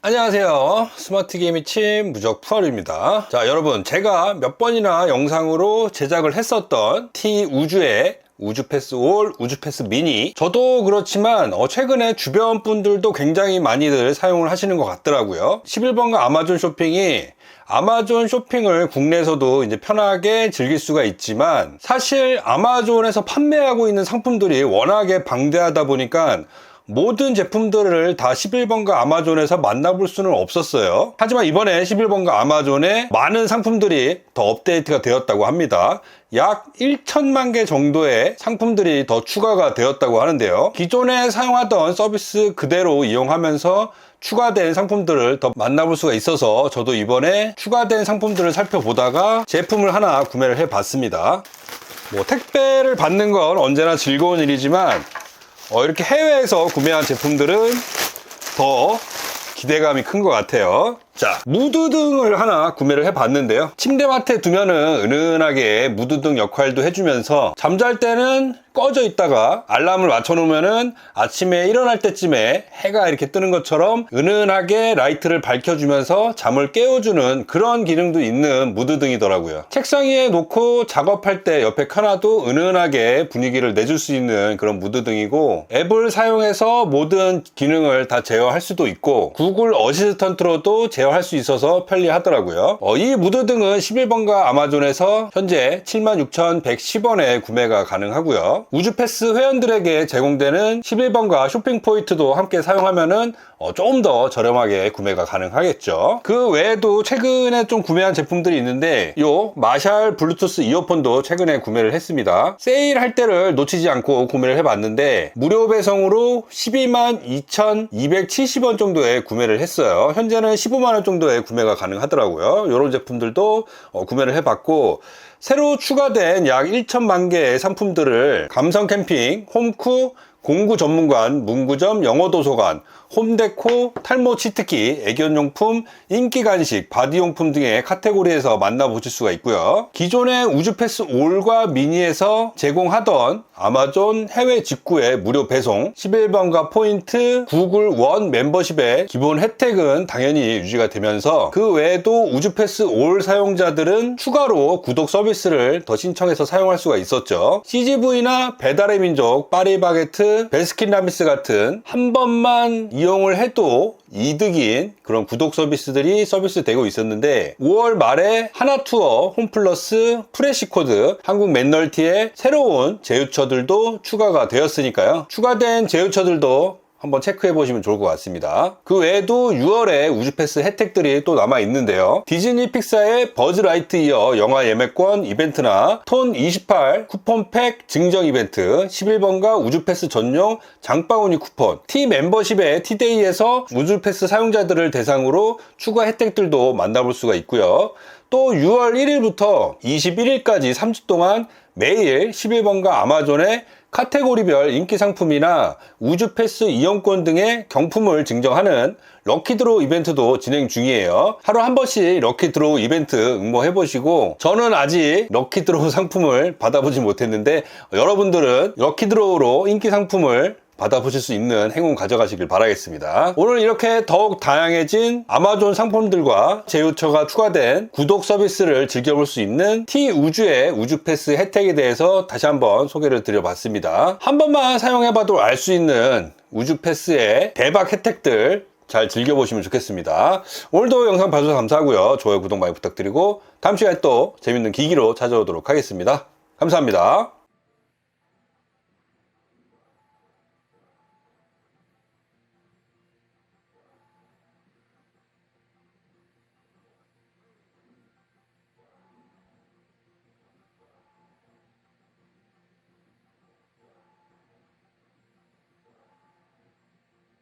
안녕하세요. 스마트 게임의 침 무적 푸아루입니다. 자, 여러분, 제가 몇 번이나 영상으로 제작을 했었던 T 우주의 우주 패스 올, 우주 패스 미니. 저도 그렇지만 어, 최근에 주변 분들도 굉장히 많이들 사용을 하시는 것 같더라고요. 11번가 아마존 쇼핑이 아마존 쇼핑을 국내에서도 이제 편하게 즐길 수가 있지만 사실 아마존에서 판매하고 있는 상품들이 워낙에 방대하다 보니까 모든 제품들을 다 11번가 아마존에서 만나볼 수는 없었어요. 하지만 이번에 11번가 아마존에 많은 상품들이 더 업데이트가 되었다고 합니다. 약 1천만 개 정도의 상품들이 더 추가가 되었다고 하는데요. 기존에 사용하던 서비스 그대로 이용하면서 추가된 상품들을 더 만나볼 수가 있어서 저도 이번에 추가된 상품들을 살펴보다가 제품을 하나 구매를 해 봤습니다. 뭐 택배를 받는 건 언제나 즐거운 일이지만 어, 이렇게 해외에서 구매한 제품들은 더 기대감이 큰 것 같아요. 자, 무드등을 하나 구매를 해봤는데요. 침대맡에 두면은 은은하게 무드등 역할도 해주면서 잠잘 때는 꺼져 있다가 알람을 맞춰놓으면은 아침에 일어날 때쯤에 해가 이렇게 뜨는 것처럼 은은하게 라이트를 밝혀주면서 잠을 깨워주는 그런 기능도 있는 무드등이더라고요. 책상 위에 놓고 작업할 때 옆에 켜놔도 은은하게 분위기를 내줄 수 있는 그런 무드등이고 앱을 사용해서 모든 기능을 다 제어할 수도 있고 구글 어시스턴트로도 제어 할 수 있어서 편리하더라고요. 어, 이 무드등은 11번가 아마존에서 현재 76,110원에 구매가 가능하고요. 우주패스 회원들에게 제공되는 11번가 쇼핑 포인트도 함께 사용하면은 어, 조금 더 저렴하게 구매가 가능하겠죠. 그 외에도 최근에 좀 구매한 제품들이 있는데 요 마샬 블루투스 이어폰도 최근에 구매를 했습니다. 세일할 때를 놓치지 않고 구매를 해봤는데 무료 배송으로 12만 2,270원 정도에 구매를 했어요. 현재는 15만 원 정도에 구매가 가능하더라고요. 이런 제품들도 어, 구매를 해봤고 새로 추가된 약 1천만 개의 상품들을 감성 캠핑, 홈쿠, 공구 전문관, 문구점, 영어도서관, 홈데코, 탈모 치트키, 애견용품, 인기 간식, 바디용품 등의 카테고리에서 만나보실 수가 있고요. 기존의 우주패스 올과 미니에서 제공하던 아마존 해외 직구의 무료 배송, 11번가 포인트, 구글 원 멤버십의 기본 혜택은 당연히 유지가 되면서 그 외에도 우주패스 올 사용자들은 추가로 구독 서비스를 더 신청해서 사용할 수가 있었죠. CGV나 배달의 민족, 파리바게트, 베스킨 라빈스 같은 한 번만 이용을 해도 이득인 그런 구독 서비스들이 서비스 되고 있었는데 5월 말에 하나투어, 홈플러스, 프레시코드, 한국 맨널티의 새로운 제휴처들도 추가가 되었으니까요. 추가된 제휴처들도 한번 체크해 보시면 좋을 것 같습니다. 그 외에도 6월에 우주패스 혜택들이 또 남아 있는데요. 디즈니 픽사의 버즈라이트 이어 영화 예매권 이벤트나 톤 28 쿠폰팩 증정 이벤트 11번가 우주패스 전용 장바구니 쿠폰 T 멤버십의 T데이에서 우주패스 사용자들을 대상으로 추가 혜택들도 만나볼 수가 있고요. 또 6월 1일부터 21일까지 3주 동안 매일 11번가 아마존에 카테고리별 인기 상품이나 우주 패스 이용권 등의 경품을 증정하는 럭키드로우 이벤트도 진행 중이에요. 하루 한 번씩 럭키드로우 이벤트 응모해 보시고 저는 아직 럭키드로우 상품을 받아보지 못했는데 여러분들은 럭키드로우로 인기 상품을 받아보실 수 있는 행운 가져가시길 바라겠습니다. 오늘 이렇게 더욱 다양해진 아마존 상품들과 제휴처가 추가된 구독 서비스를 즐겨볼 수 있는 T 우주의 우주 패스 혜택에 대해서 다시 한번 소개를 드려봤습니다. 한 번만 사용해봐도 알 수 있는 우주 패스의 대박 혜택들 잘 즐겨보시면 좋겠습니다. 오늘도 영상 봐주셔서 감사하고요. 좋아요, 구독 많이 부탁드리고 다음 시간에 또 재밌는 기기로 찾아오도록 하겠습니다. 감사합니다.